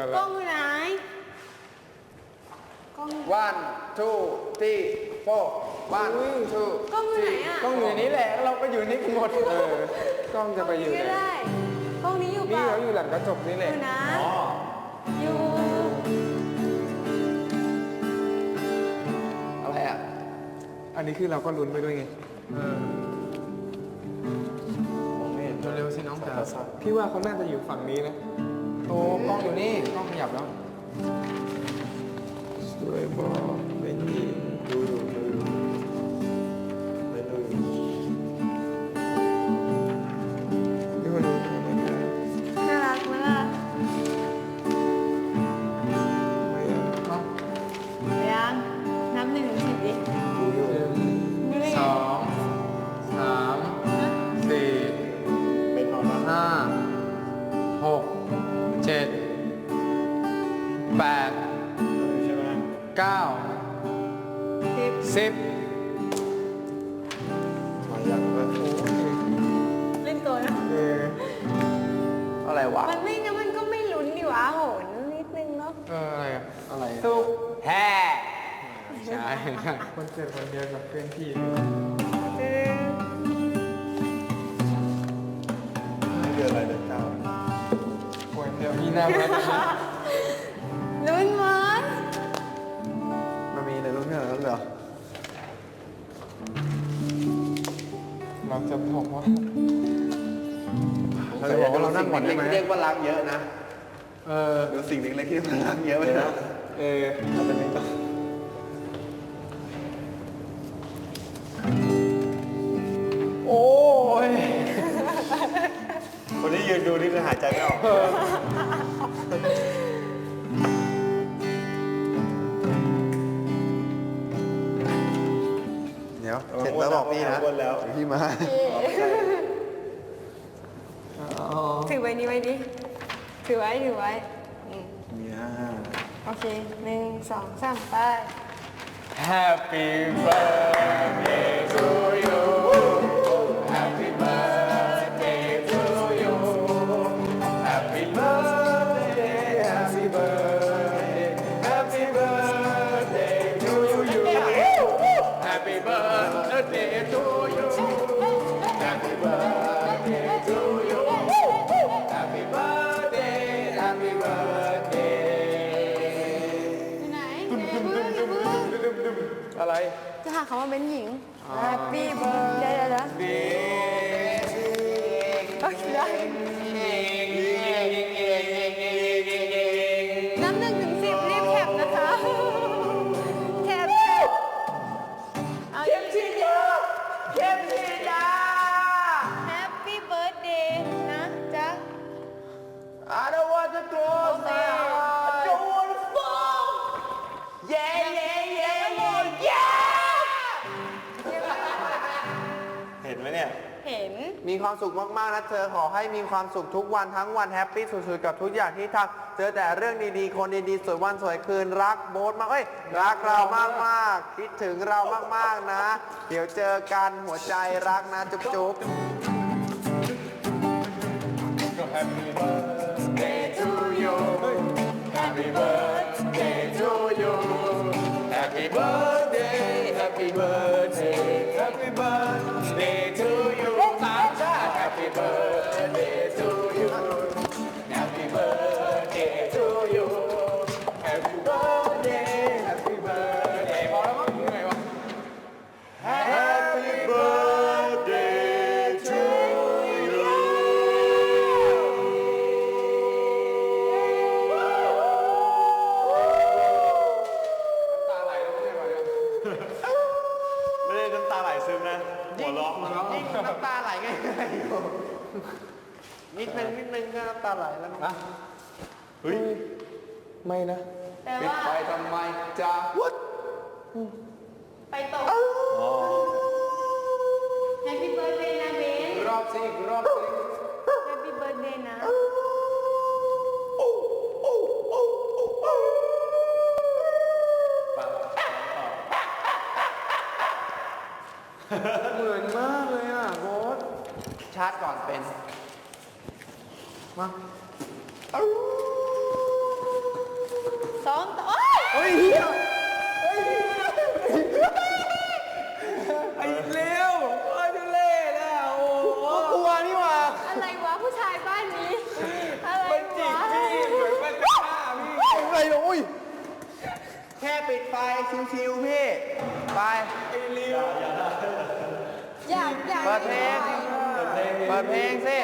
นั่นแหกล้ละ องอยู่กล้องอยู่ one two three four one two กล้องอยู่ไหน three อะกล้องอยู่ในนี้แหละ เราก็อยู่นี่กันหมด เออ กล้องจะไปอยู่ไหน ก็ด้กล้องนี้อยู่นี่เปล่า เขาอยู่หลังกระจกนี่แหละอยู่นะ อ๋อ อยู่อะไรอะ อันนี้คือเราก็ลุ้นไปด้วยไง เออผมเห็เร็วๆสิน้องจ๋าพี่ว่าเขาน่าจะอยู่ฝั่งนี้นะ โอ้กล้องอยู่นี่กล้องขยับแล้วสวยบอก สิบสิบมายังเลยเล่นตัวนะเอออะไรวะมันไม่งั้นมันก็ไม่ลุ้นดิวะโหนนิดนึงเนาะเอออะไรอะอะไรสุกแฮ่ใช่คนเกิดวันเดียวกับเพื่อนพี่เออเดือนอะไรเดือนเก้าโอ้ยเดี๋ยวมีหน้าแล้วลุ้นมั้ยมันมีในรุ่นขนาดนั้นเหรอ เราจะบอกว่า เราจะบอกว่าเรานั่งก่อนได้ไหม เรียกว่ารักเยอะนะเออดูสิ่งเล็กๆที่มันรักเยอะไปนะเออเราจะไม่ต้องโอ้ยคนที่ยืนดูนี่คือหายใจไม่ออก เดี๋ยวเสร็จแล้วบอกพี่นะเดี๋ยวพี่มาอ๋อถือไว้นี้ไว้ดิ ถือไว้ ถือไว้อืมมีห้าโอเคหนึ่งสองสามไป Happy birthday อะไร จะหาคำว่าเป็นหญิง Happy birthday เดี๋ยวเดี๋ยวดีโอเคได้น้ ไหมเนี่ย เห็น มีความสุขมากๆนะเธอขอให้มีความสุขทุกวันทั้งวันแฮปปี้สุดๆกับทุกอย่างที่ทำเจอแต่เรื่องดีๆ คนดีๆ สวยวันสวยคืนรักโบ๊ทมากเอ้ยรักเรามากๆ คิดถึงเรามากๆนะ เดี๋ยวเจอกันหัวใจรักนะจุ๊บๆ Happy birthday to you. Happy birthday to you. Happy birthday, happy birthday, happy birthday นิดนึงนิดนึงก็น้ำตาไหลแล้วนะเฮ้ยไม่นะแต่ปิดว่าไฟทำไมจ๊ะไปตกอ๋อ Happy birthday นะเบน รอบสิรอบสิ Happy birthday นะ เหมือนมากเลยอะโบ๊ท ชาติก่อนเป็นมาสองต่อโอ๊ยเฮ้ยเหี้ยไอ้เลวไอ้ทุเล่นะโอ้โหกลัวนี่หว่าอะไรวะผู้ชายบ้านนี้ อะไรมัจิกวะพี่เหมือนมัฆ่าพี่อะไรโอ้ยแค่ปิดไฟชิวๆพี่ ดเพลงสิ